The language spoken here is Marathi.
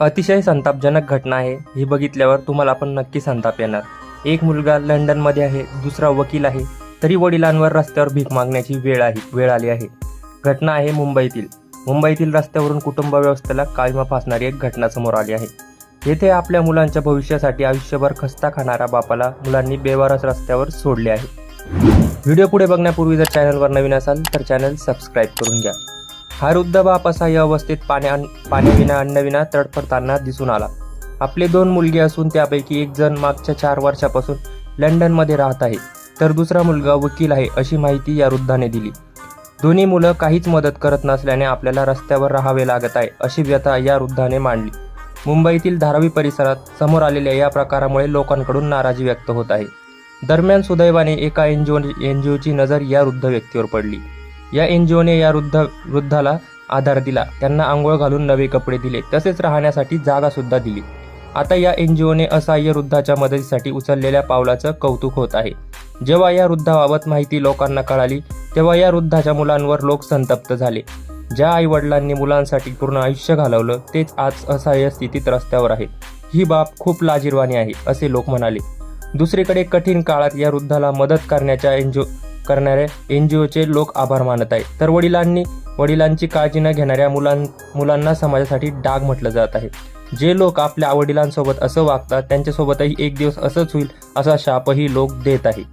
अतिशय संतापजनक घटना आहे. ही बघितल्यावर तुम्हाला पण नक्की संताप येणार. एक मुलगा लंडनमध्ये आहे दुसरा वकील आहे. तरी वडिलांवर रस्त्यावर भीक मागण्याची वेळ आहे वेळ आली आहे. घटना आहे मुंबईतील. मुंबईतील रस्त्यावरून कुटुंब व्यवस्थेला काळीमा फासणारी एक घटना समोर आली आहे. येथे आपल्या मुलांच्या भविष्यासाठी आयुष्यभर खस्ता खाणाऱ्या बापाला मुलांनी बेवारस रस्त्यावर सोडले आहे. व्हिडिओ पुढे बघण्यापूर्वी जर चॅनलवर नवीन असाल तर चॅनल सबस्क्राईब करून घ्या. हा वृद्ध बाप असा या अवस्थेत पाण्या पाण्याविना अन्नविना तडफडताना दिसून आला. आपले दोन मुलगे असून त्यापैकी एक जण मागच्या चार वर्षापासून लंडनमध्ये राहत आहे तर दुसरा मुलगा वकील आहे अशी माहिती या वृद्धाने दिली. दोन्ही मुलं काहीच मदत करत नसल्याने आपल्याला रस्त्यावर राहावे लागत आहे अशी व्यथा या वृद्धाने मांडली. मुंबईतील धारावी परिसरात समोर आलेल्या या प्रकारामुळे लोकांकडून नाराजी व्यक्त होत आहे. दरम्यान सुदैवाने एका एन जी एन जी ओची नजर या वृद्ध व्यक्तीवर पडली. या एनजीओने या वृद्ध वृद्धाला आधार दिला. त्यांना आंघोळ घालून नवे कपडे दिले. तसेच राहण्यासाठी जागा सुद्धा दिली. आता या एनजीओने असहाय्य वृद्धाच्या मदतीसाठी उचललेल्या पावलाचं कौतुक होत आहे. जेव्हा या वृद्धाबाबत माहिती लोकांना कळाली तेव्हा या वृद्धाच्या मुलांवर लोक संतप्त झाले. ज्या आई वडिलांनी मुलांसाठी पूर्ण आयुष्य घालवलं तेच आज असहाय्य स्थितीत रस्त्यावर आहेत. ही बाब खूप लाजीरवाणी आहे असे लोक म्हणाले. दुसरीकडे कठीण काळात या वृद्धाला मदत करण्याच्या एनजीओ करणाऱ्या एनजीओचे लोक आभार मानत आहेत. तर वडिलांनी वडिलांची काळजी न घेणाऱ्या मुलां मुलांना समाजासाठी डाग म्हटलं जात आहे. जे लोक आपल्या वडिलांसोबत असं वागतात त्यांच्यासोबतही एक दिवस असंच होईल असा शापही लोक देत आहेत.